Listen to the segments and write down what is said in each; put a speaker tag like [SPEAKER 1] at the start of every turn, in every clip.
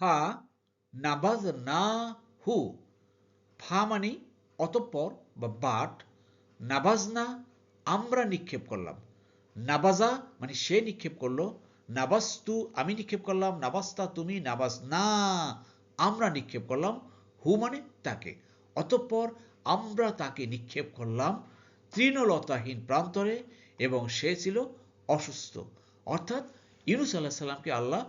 [SPEAKER 1] ফা নাবাজ না হু। ফা মানে অতঃপর বা বাট। নাবাজ না, আমরা নিক্ষেপ করলাম। নাবাজা মানে সে নিক্ষেপ করল। নাবাস্তু আমি নিক্ষেপ করলাম। নাবাস্তা তুমি, নাবাজ না, আমরা নিক্ষেপ করলাম। হু মানে তাকে। অতঃপর আমরা তাকে নিক্ষেপ করলাম তৃণলতাহীন প্রান্তরে এবং সে ছিল অসুস্থ। অর্থাৎ ইউনুস আল্লাহ সাল্লামকে আল্লাহ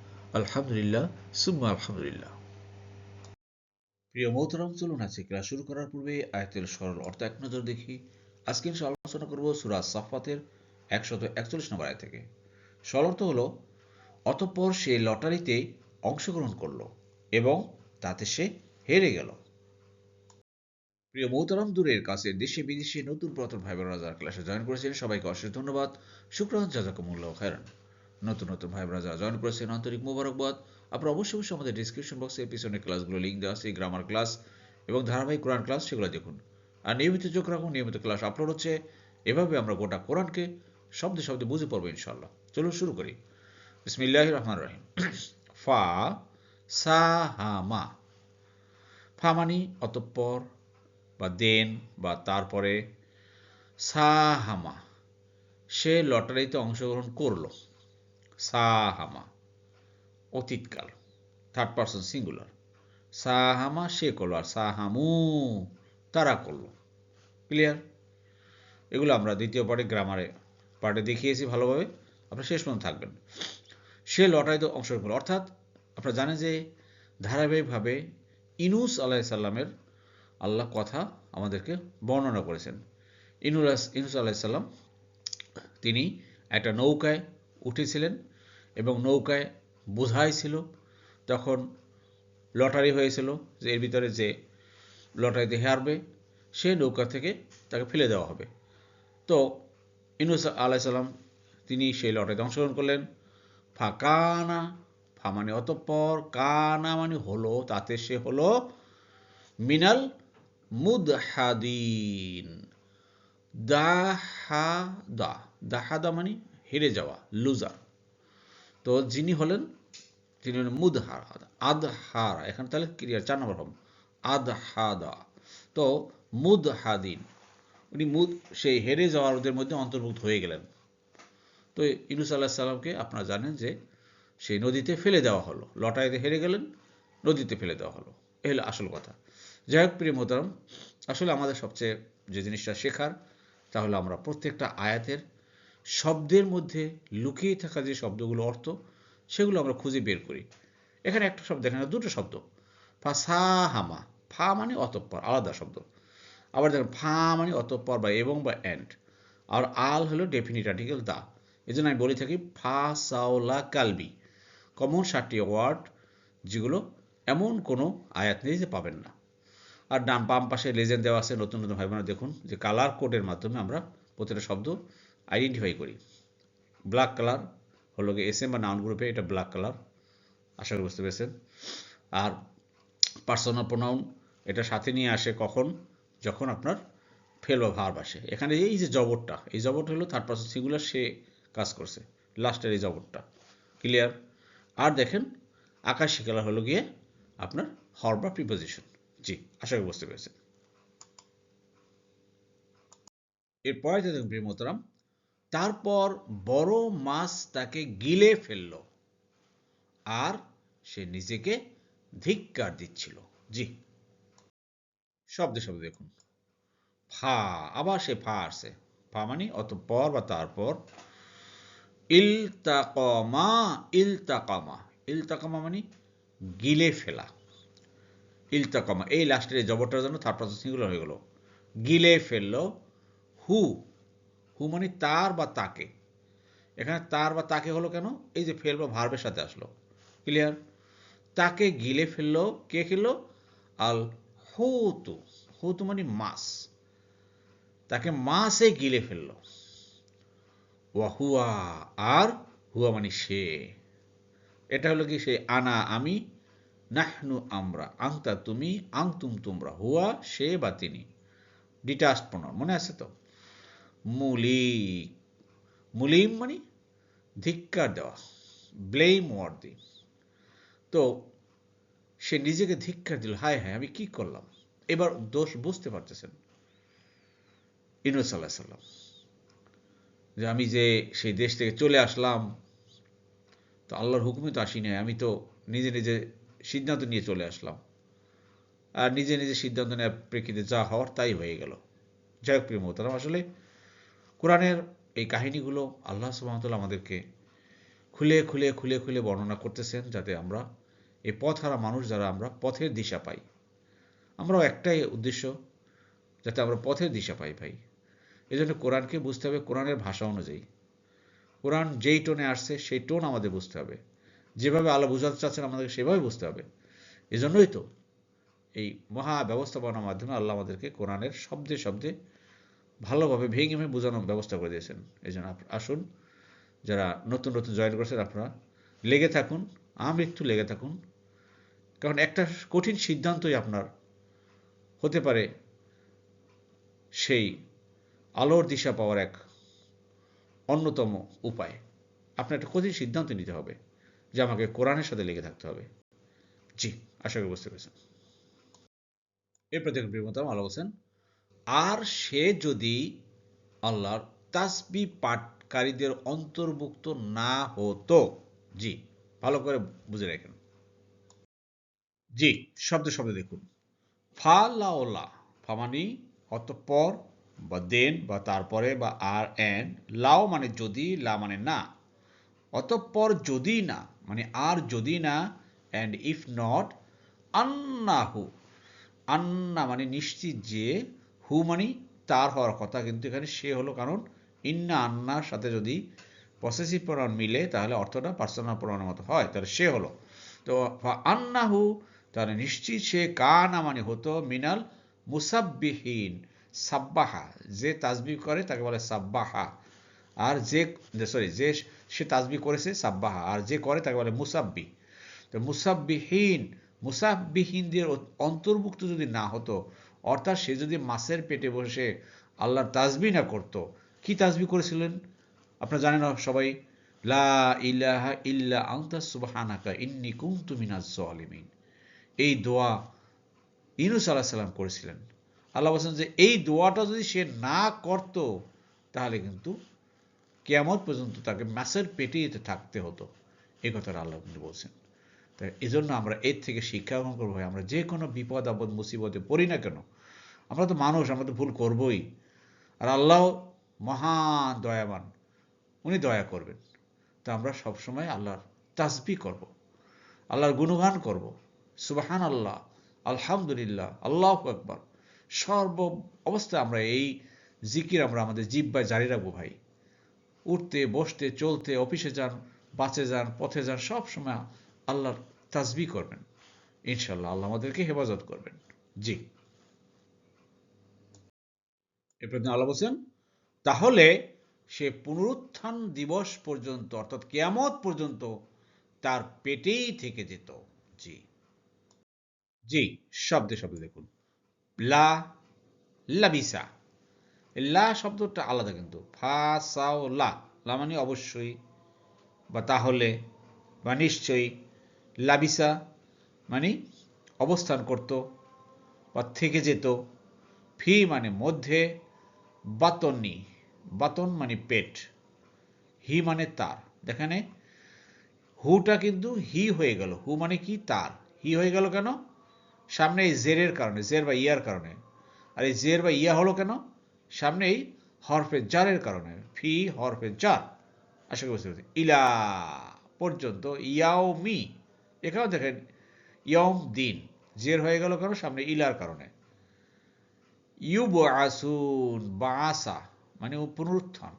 [SPEAKER 2] আলহামদুলিল্লাহ, সুম্মা আলহামদুলিল্লাহ।
[SPEAKER 1] প্রিয় মৌতরম চলুন আজকে ক্লাস শুরু করার পূর্বে আয়াতের সরল অর্থ এক নজর দেখি। আজকে আলোচনা করব সুরাজ সাফাতের একশত একচল্লিশ নম্বর আয় থেকে। সরল অর্থ হল, অতঃপর সে লটারিতে অংশগ্রহণ করল এবং তাতে সে হেরে গেল। প্রিয় মৌতরম দূরের কাছে দেশে বিদেশে নতুন প্রথম ভাইবার রাজার ক্লাসে জয়েন করেছেন, সবাইকে অশেষ ধন্যবাদ। শুক্রান, জাজাকুমুল্লাহ খায়রান। নতুন নতুন ভাই যারা জয়েন করেছেন, আন্তরিক মোবারকবাদ। আপনারা অবশ্যই অবশ্যই আমাদের ডিসক্রিপশন বক্সে পিছনে ক্লাসগুলো লিঙ্ক দেওয়া আছে গ্রামার ক্লাস এবং ধারাবাহিক কোরআন ক্লাস সেগুলো দেখুন। আর নিয়মিত চোখ রাখুন, নিয়মিত ক্লাস আপলোড হচ্ছে। এভাবে আমরা গোটা কোরআনকে শব্দে শব্দে বুঝে পড়ব ইনশাল্লাহ চলুন শুরু করি। বিসমিল্লাহ রহমান রহিম। ফা, সা, হা, মা। ফা মানি অতঃপর বা দেন বা তারপরে সাহামা সে লটারিতে অংশগ্রহণ করল। সাহামা, অতীতকাল থার্ড পার্সন সিঙ্গুলার সাহামা সে করল আর সাহামু তারা করল। ক্লিয়ার এগুলো আমরা দ্বিতীয় পার্টে গ্রামারে পার্টে দেখিয়েছি ভালোভাবে, আপনারা শেষ পর্যন্ত থাকবেন। সে লটারিতে অংশগ্রহণ করল অর্থাৎ আপনারা জানেন যে ধারাবাহিকভাবে ইনুস আলাহ সাল্লামের আল্লাহ কথা আমাদেরকে বর্ণনা করেছেন। ইনুরাস ইনুস আলাহিসাল্লাম তিনি একটা নৌকায় উঠেছিলেন এবং নৌকায় বোঝাই ছিল, তখন লটারি হয়েছিল যে এর ভিতরে যে লটারিতে হারবে, সে নৌকা থেকে তাকে ফেলে দেওয়া হবে। তো ইনুস আলাইসাল্লাম তিনি সেই লটারিতে অংশগ্রহণ করলেন। ফাঁকানা ফা মানে অতঃপর, কানা মানে হলো, তাতে সে হলো মিনাল মুদহাদিন। দাহাদা দাহাদা মানে হেরে যাওয়া লুজার তো যিনি হলেন তিনি হলেন মুদহার, আদহার, এখানে তাহলে ক্রিয়ার চার নম্বর হম আদহাদা। তো মুদহাদিন, উনি মুদ, সেই হেরে যাওয়ার ওদের মধ্যে অন্তর্ভুক্ত হয়ে গেলেন। তো ইনুস আল্লাহ সাল্লামকে আপনারা জানেন যে সেই নদীতে ফেলে দেওয়া হলো, লটারিতে হেরে গেলেন, নদীতে ফেলে দেওয়া হলো। এ হলো আসল কথা। যাই হোক, প্রিয় মোতারাম আসলে আমাদের সবচেয়ে যে জিনিসটা শেখার, তাহলে আমরা প্রত্যেকটা আয়াতের শব্দের মধ্যে লুকিয়ে থাকা যে শব্দগুলো অর্থ, সেগুলো আমরা খুঁজে বের করি। এখানে একটা শব্দ, এখানে দুটো শব্দ। ফা সা হামা ফা মানে অতঃপর, আলাদা শব্দ। আবার দেখেন, ফা মানে অতঃপর বা এবং বা অ্যান্ড আর আল হলো ডেফিনিট আর্টিকেল দা এই জন্য আমি বলে থাকি ফা সাওলা কালবি। কমন ষাটটি ওয়ার্ড যেগুলো এমন কোনো আয়াত নেই যে পাবেন না। আর ডান বাম পাশে লেজেন্ড দেওয়া আছে, নতুন নতুন ভাই বোনেরা দেখুন, যে কালার কোডের মাধ্যমে আমরা প্রতিটা শব্দ আইডেন্টিফাই করি। ব্ল্যাক কালার হলো গিয়ে এস এম বা নাউন গ্রুপে এটা ব্ল্যাক কালার আশা করি বুঝতে পেরেছেন। আর পার্সোনাল প্রোনাউন এটা সাথে নিয়ে আসে কখন? যখন আপনার ফেল বা ভার্ব আসে। এখানে এই যে জবরটা, এই জবরটা হলো থার্ড পার্সন সিঙ্গুলার সে কাজ করছে। লাস্টের এই জবরটা। ক্লিয়ার আর দেখেন, আকাশি কালার হলো গিয়ে আপনার হর বা প্রিপোজিশন জি, আশা করি বুঝতে পেরেছেন। এরপরে দেখুন প্রিয় মোহতারাম তারপর বড় মাছ তাকে গিলে ফেলল। আর সে নিজেকে ধিক্কার দিচ্ছিল। জি। শব্দে শব্দে দেখুন। ফা, আবার সে ফা আসছে। ফা মানে অতঃপর বা তারপর। ইলতাকমা, ইলতাকামা। ইলতাকামা মানে গিলে ফেলা। ইলতাকমা, এই লাস্টের জবরটার জন্য থার্ড পার্সন সিঙ্গুলার হয়ে গেল। গিলে ফেলল। হু হু মানে তার বা তাকে। এখানে তার বা তাকে হলো কেন? এই যে ফেল বা ভার্বের সাথে আসলো। ক্লিয়ার তাকে গিলে ফেলল, কে খেলো? আল হুতু। হুতু মানে মাছ। তাকে মাছে গিলে ফেলল। ওয়াহুয়া আর হুয়া মানে সে। এটা হলো কি? সে আনা, আমি। নাহনু আমরা, আংতা তুমি, আংতুম তোমরা। হুয়া, সে বা তিনি। ডিটাস্ট প্রণাম মনে আছে তো? মুলিক মুলিম মানে ধিক্কার দেওয়া ব্লেম ওয়ার্দি তো সে নিজেকে ধিক্কার দিল, হায় হায়, আমি কি করলাম? এবার দোষ বুঝতে পারতেছেন ইনুস আল্লাহ সাল্লাম। যে আমি যে সেই দেশ থেকে চলে আসলাম, তো আল্লাহর হুকুমে তো আসি নাই, আমি তো নিজে নিজে সিদ্ধান্ত নিয়ে চলে আসলাম। আর নিজে নিজে সিদ্ধান্ত নেওয়ার প্রেক্ষিতে যা হওয়ার তাই হয়ে গেল। যাই হোক প্রিয় মোহতারাম, আসলে কোরআনের এই কাহিনীগুলো আল্লাহ সুবাহতাল্লাহ আমাদেরকে খুলে খুলে খুলে খুলে বর্ণনা করতেছেন যাতে আমরা এই পথ হারা মানুষ যারা আমরা পথের দিশা পাই। আমরাও একটাই উদ্দেশ্য যাতে আমরা পথের দিশা পাই ভাই। এই জন্য কোরআনকে বুঝতে হবে, কোরআনের ভাষা অনুযায়ী। কোরআন যেই টোনে আসছে, সেই টোন আমাদের বুঝতে হবে। যেভাবে আল্লাহ বুঝাতে চাচ্ছেন আমাদেরকে সেভাবে বুঝতে হবে। এজন্যই তো এই মহা ব্যবস্থাপনার মাধ্যমে আল্লাহ আমাদেরকে কোরআনের শব্দে শব্দে ভালোভাবে ভেঙে ভেঙে বোঝানোর ব্যবস্থা করে দিয়েছেন। এই জন্য আসুন, যারা নতুন নতুন জয়েন করেছেন, আপনারা লেগে থাকুন আমৃত্যু লেগে থাকুন। কারণ একটা কঠিন সিদ্ধান্তই আপনার হতে পারে সেই আলোর দিশা পাওয়ার এক অন্যতম উপায়। আপনার একটা কঠিন সিদ্ধান্ত নিতে হবে যে আমাকে কোরআনের সাথে লেগে থাকতে হবে। জি, আশা করি বুঝতে পেরেছেন। এরপর দেখুন প্রিয়মতাম আলো বলছেন আর সে যদি আল্লাহর তাসবি পাঠকারীদের অন্তর্ভুক্ত না হতো। জি, ভালো করে বুঝে রাখেন। জি, শব্দ শব্দ দেখুন। ফা লাওলা ফা মানে অতঃপর বা দেন বা তারপরে বা আর, এন। লাও মানে যদি, লা মানে না। অতঃপর যদি না মানে আর যদি না অ্যান্ড ইফ নট আন্নাহু। আন্না মানে নিশ্চিত যে হু মানে তার হওয়ার কথা, কিন্তু এখানে সে হলো কারণ ইন্না আন্নার সাথে যদি পসেসিভ প্রণাম মিলে, তাহলে অর্থটা পার্সোনাল প্রণামের মতো হয়, তাহলে সে হলো। তো আন্নাহু, তাহলে নিশ্চিত সে কানা মানে হতো মিনাল মুসাব্বিহীন, সাব্বাহা, যে তাজবি করে তাকে বলে সাব্বাহা। আর যে সরি যে সে তাজবি করেছে সাব্বাহা, আর যে করে তাকে বলে মুসাব্বি তো মুসাব্বিহীন, মুসাব্বিহীনদের অন্তর্ভুক্ত যদি না হতো অর্থাৎ সে যদি মাছের পেটে বসে আল্লাহর তাজবি না করত, কি তাজবি করেছিলেন? আপনারা জানেন সবাই, লা ইলাহা ইল্লা আনতা সুবহানাকা ইন্নী কুনতু মিনাজ জালিমিন। এই দোয়া ইনুস আলাহ সাল্লাম করেছিলেন। আল্লাহ বলছেন যে এই দোয়াটা যদি সে না করত, তাহলে কিন্তু কেয়ামত পর্যন্ত তাকে মাছের পেটেই থাকতে হতো। এই কথাটা আল্লাহ কিন্তু বলছেন। তাই এই জন্য আমরা এর থেকে শিক্ষা গ্রহণ করব আমরা যে কোনো বিপদ আপদ, মুসিবতে পড়ি না কেন আমরা তো মানুষ, আমরা তো ভুল করবই। আর আল্লাহ মহান, দয়াবান, উনি দয়া করবেন। তা আমরা সবসময় আল্লাহর তাসবি করব, আল্লাহর গুণগান করব। সুবাহান আল্লাহ আলহামদুলিল্লাহ, আল্লাহ একবার সর্ব অবস্থায় আমরা এই জিকির আমরা আমাদের জিব্বায় জারি রাখব ভাই। উঠতে, বসতে, চলতে, অফিসে যান, বাসে যান, পথে যান সব সময় আল্লাহর তাজবি করবেন। ইনশাল্লাহ আল্লাহ আমাদেরকে হেফাজত করবেন। জি। এরপর আল্লাহ বলছেন, তাহলে সে পুনরুত্থান দিবস পর্যন্ত, অর্থাৎ কেয়ামত পর্যন্ত তার পেটেই থেকে যেত। জি। জি শব্দে শব্দে দেখুন। লা লাবিসা। লা শব্দটা আলাদা কিন্তু। ফা, সাও, লা। লা মানে অবশ্যই, বা তাহলে, বা নিশ্চয়ই। লাবিসা মানে অবস্থান করত, বা থেকে যেত। ফি মানে মধ্যে বাতনি, বাতন মানে পেট, হি মানে তার। দেখানে, হুটা কিন্তু হি হয়ে গেল। হু মানে কি? তার। হি হয়ে গেল কেন? সামনে এই জেরের কারণে, জের বা ইয়ার কারণে। আর এই জের বা ইয়া হলো কেন? সামনে এই হরফে জারের কারণে। ফি হরফে জার। আশা করি বুঝতে পারছি ইলা পর্যন্ত ইয়াও মি এখানেও দেখেন ইয়ম দিন। জের হয়ে গেল কেন? সামনে ইলার কারণে। ইউব আসুন বা মানে পুনরুত্থান।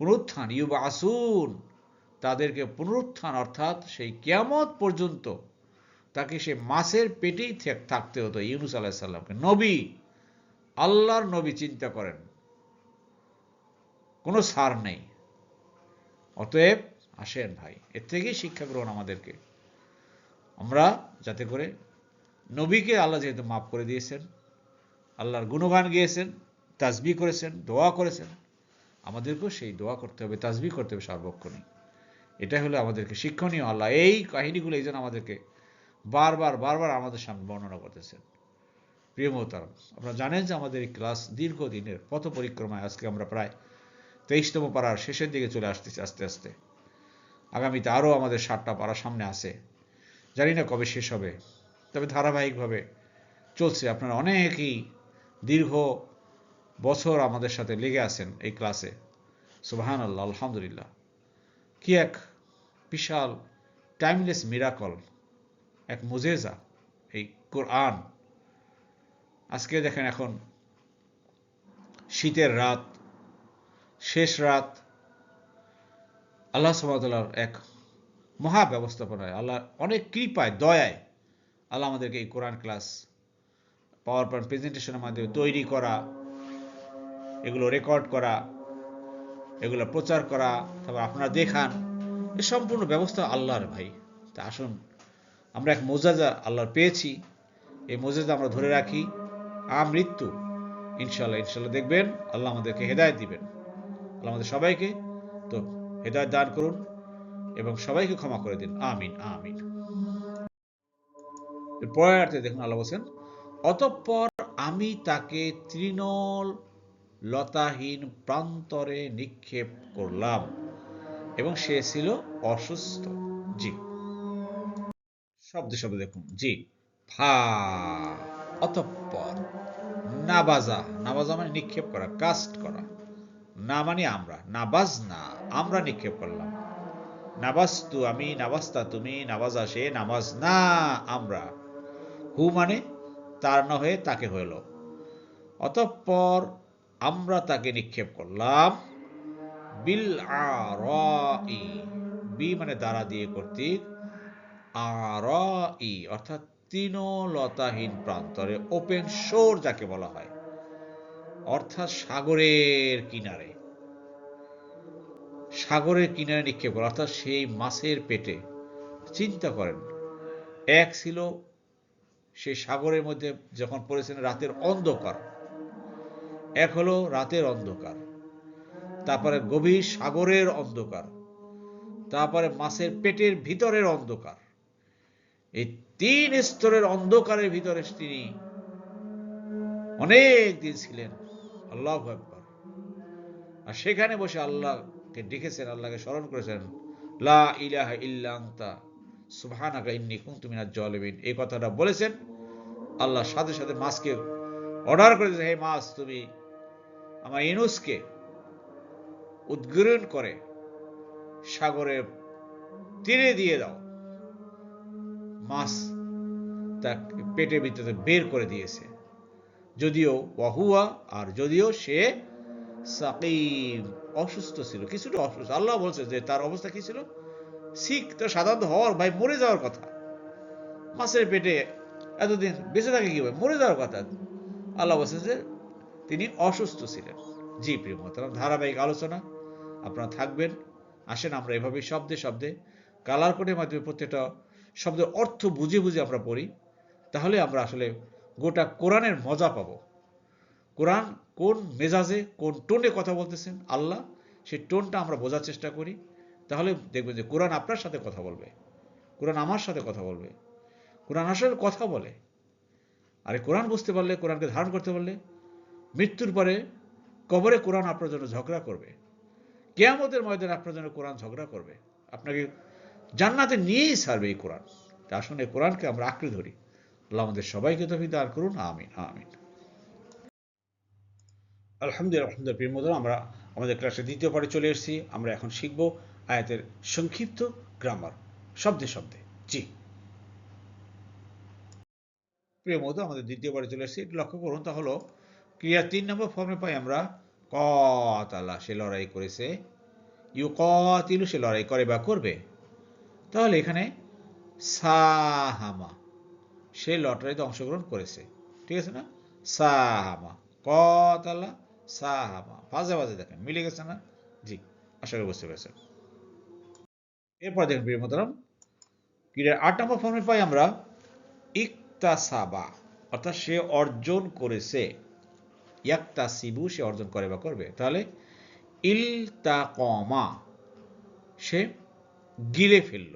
[SPEAKER 1] পুনরুত্থান ইউব আসুন তাদেরকে পুনরুত্থান, অর্থাৎ সেই কিয়ামত পর্যন্ত তাকে সে মাছের পেটেই থাকতে হতো ইউনুস আলাহিসাল্লামকে নবী, আল্লাহর নবী চিন্তা করেন, কোনো সার নেই। অতএব আসেন ভাই, এর থেকেই শিক্ষা গ্রহণ আমাদেরকে। আমরা যাতে করে নবীকে আল্লাহ যেহেতু মাফ করে দিয়েছেন আল্লাহর গুণগান গিয়েছেন তাজবি করেছেন, দোয়া করেছেন। আমাদেরকেও সেই দোয়া করতে হবে তাজবি করতে হবে সর্বক্ষণই। এটা হলো আমাদেরকে শিক্ষণীয় আল্লাহ। এই কাহিনীগুলো এই জন্য আমাদেরকে বারবার বারবার আমাদের সামনে বর্ণনা করতেছেন। প্রিয় মোহতারাম, আপনারা জানেন যে আমাদের এই ক্লাস দীর্ঘদিনের পথ পরিক্রমায় আজকে আমরা প্রায় তেইশতম পাড়ার শেষের দিকে চলে আসতেছি আস্তে আস্তে। আগামীতে আরও আমাদের সাতটা পাড়া সামনে আছে। জানি না কবে শেষ হবে, তবে ধারাবাহিকভাবে চলছে। আপনারা অনেকেই দীর্ঘ বছর আমাদের সাথে লেগে আছেন এই ক্লাসে। সুবাহান আল্লাহ আলহামদুলিল্লাহ। কি এক বিশাল টাইমলেস মিরাকল এক মুজেজা এই কোরআন। আজকে দেখেন এখন শীতের রাত, শেষ রাত। আল্লাহ সুবাহতাল্লাহর এক মহা ব্যবস্থাপনায় আল্লাহ অনেক কৃপায়, দয়ায় আল্লাহ আমাদেরকে এই কোরআন ক্লাস পাওয়ার পয়েন্ট প্রেজেন্টেশনের মাধ্যমে তৈরি করা, এগুলো রেকর্ড করা, এগুলো প্রচার করা, তারপর আপনারা দেখান, এ সম্পূর্ণ ব্যবস্থা আল্লাহর ভাই। তা আসুন, আমরা এক মোজাজা আল্লাহর পেয়েছি, এই মোজাজা আমরা ধরে রাখি আ মৃত্যু ইনশাল্লাহ ইনশাল্লাহ দেখবেন, আল্লাহ আমাদেরকে হেদায়ত দিবেন। আল্লাহ আমাদের সবাইকে তো হেদায়ত দান করুন এবং সবাইকে ক্ষমা করে দিন। আমিন আমিন। পরে অর্থে দেখুন আল্লাহ বলছেন অতঃপর আমি তাকে তৃণল লতাহীন প্রান্তরে নিক্ষেপ করলাম এবং সে ছিল অসুস্থ। জি। শব্দ শব্দ দেখুন। জি। ফা। অতঃপর নাবাজা নাবাজা মানে নিক্ষেপ করা, কাস্ট করা। না মানে আমরা। নাবাজ না, আমরা নিক্ষেপ করলাম। নাবাস্তু আমি নাবাস্তা তুমি নাবাজা সে নামাজ না, আমরা। হু মানে তার না হয়ে তাকে হইল। অতঃপর আমরা তাকে নিক্ষেপ করলাম। বিল আরাই, বি মানে দ্বারা দিয়ে কর্তৃক। আরাই অর্থাৎ তৃণলতাহীন প্রান্তরে, ওপেন শোর যাকে বলা হয়, অর্থাৎ সাগরের কিনারে। সাগরের কিনারে নিক্ষেপ করা, অর্থাৎ সেই মাছের পেটে। চিন্তা করেন, এক ছিল সেই সাগরের মধ্যে যখন পড়েছেন রাতের অন্ধকার। এক হলো রাতের অন্ধকার, তারপরে গভীর সাগরের অন্ধকার, তারপরে মাছের পেটের ভিতরের অন্ধকার। এই তিন স্তরের অন্ধকারের ভিতরে তিনি অনেক দিন ছিলেন। আল্লাহ আর সেখানে বসে আল্লাহকে ডেকেছেন, আল্লাহকে স্মরণ করেছেন, লা ইলাহা ইল্লা জালিমিন। এই কথাটা বলেছেন। আল্লাহ সাথে সাথে মাছকে অর্ডার করে হে মাছ, তুমি আমার ইনুসকে উদ্গীরণ করে সাগরে তীরে দিয়ে দাও। মাছ পেটের ভিতরে বের করে দিয়েছে। যদিও ওয়াহুয়া, আর যদিও সে সাকিম, অসুস্থ ছিল, কিছুটা অসুস্থ। আল্লাহ বলছে যে তার অবস্থা কি ছিল? শিখ তো সাধারণত হওয়ার ভাই মরে যাওয়ার কথা। মাছের পেটে এতদিন বেঁচে থাকে কি ভাই? মরে যাওয়ার কথা। আল্লাহ বলছে যে তিনি অসুস্থ ছিলেন। জি প্রিয় মহতারাম ধারাবাহিক আলোচনা। আপনারা থাকবেন, আসেন, আমরা এভাবে শব্দে শব্দে, কালার কোডের মাধ্যমে প্রত্যেকটা শব্দের অর্থ বুঝে বুঝে আমরা পড়ি। তাহলে আমরা আসলে গোটা কোরআনের মজা পাব। কোরআন কোন মেজাজে, কোন টোনে কথা বলতেছেন আল্লাহ, সেই টোনটা আমরা বোঝার চেষ্টা করি। তাহলে দেখবেন যে কোরআন আপনার সাথে কথা বলবে। কোরআন আমার সাথে কথা বলবে। কোরআন আসলে কথা বলে। আর কোরআন বুঝতে পারলে, কোরআনকে ধারণ করতে পারলে, মৃত্যুর পরে কবরে কোরআন আপনার জন্য ঝগড়া করবে। কেয়ামতের ময়দানে আপনার জন্য কোরআন ঝগড়া করবে। আপনাকে জান্নাতে নিয়েই ছাড়বে এই কোরআন। তা আসলে এই কোরআনকে আমরা আঁকড়ে ধরি। আল্লাহ আমাদের সবাইকে তফিক দান করুন। আমিন আমিন। আলহামদুলিল্লাহ আলহামদুলিল্লাহ, প্রিয় আমরা আমাদের ক্লাসের দ্বিতীয় পারে চলে এসেছি। আমরা এখন শিখব আয়াতের সংক্ষিপ্ত গ্রামার শব্দে শব্দে। জি। প্রিয় মতো আমাদের দ্বিতীয় পারে চলে এসেছি লক্ষ্য করুন, তা হলো, ক্রিয়া তিন নম্বর ফর্মে পাই আমরা, কতালা, সে লড়াই করেছে। ইউকতিলু, সে লড়াই করে বা করবে। তাহলে এখানে, সাহামা, সে লটারিতে অংশগ্রহণ করেছে। ঠিক আছে না? সাহামা, কতালা, সাহামা। বাজে বাজে দেখেন, মিলে গেছে না? জি, আশা করি বুঝতে পেরেছেন। এরপর দেখেন প্রিয় মোতারাম ক্রীড়ার আট নম্বর ফর্মে পাই আমরা ইকতাসাবা, অর্থাৎ সে অর্জন করেছে। ইয়াক্তাসিবু, সে অর্জন করে বা করবে। তাহলে ইলতাকমা, সে গিলে ফেলল।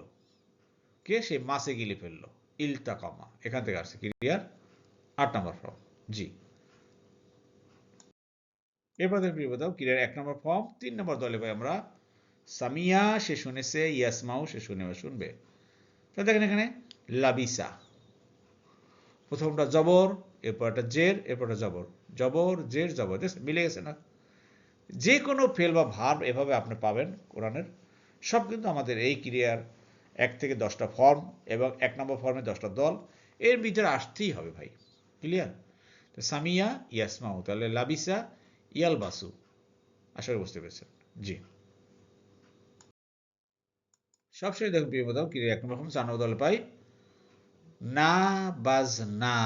[SPEAKER 1] কে? সে মাসে গিলে ফেলল। ইলতাকামা, এখান থেকে আসছে ক্রিয়ার আট নম্বর ফর্ম জি। এরপর দেখেন ক্রিয়ার এক নম্বর ফর্ম তিন নম্বর দলে পাই আমরা সামিয়া সে শুনেছে ইয়াসমাউ সে শুনে বা শুনবে তো দেখেন এখানে লাবিসা প্রথমটা জবর এরপর একটা জের এরপর একটা জবর জবর জের জবর মিলে গেছে না যে কোনো ফেল বা ভার্ব এভাবে আপনি পাবেন কোরআনের সব কিন্তু আমাদের এই ক্রিয়ার এক থেকে দশটা ফর্ম এবং এক নম্বর ফর্মে দশটা দল এর ভিতরে আসতেই হবে ভাই ক্লিয়ার তো সামিয়া ইয়াসমাউ তাহলে লাবিসা ইয়ালবাসু আশা করি বুঝতে পেরেছেন জি সবশেষে দেখুন প্রিয় দাও ক্রিয়া এক ফর্ম চার দল পাই। না, বাজ, না।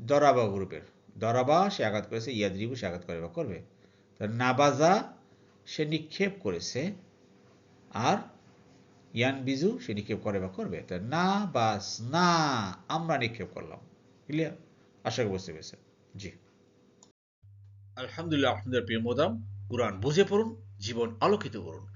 [SPEAKER 1] দরাবা গ্রুপের। দরাবা, সে আঘাত করেছে, ইয়াদ্রিবু সে আঘাত করে, বা করবে। নাবাজা, সে নিক্ষেপ করেছে, আর ইয়ান বিজু সে নিক্ষেপ করে, বা করবে। তা না বাস না, আমরা নিক্ষেপ করলাম। ক্লিয়ার আশা করি বুঝতে পেরেছেন। জি।
[SPEAKER 2] আলহামদুলিল্লাহ আপনাদের প্রিয় মোদাম, কোরআন বুঝে পড়ুন, জীবন আলোকিত করুন।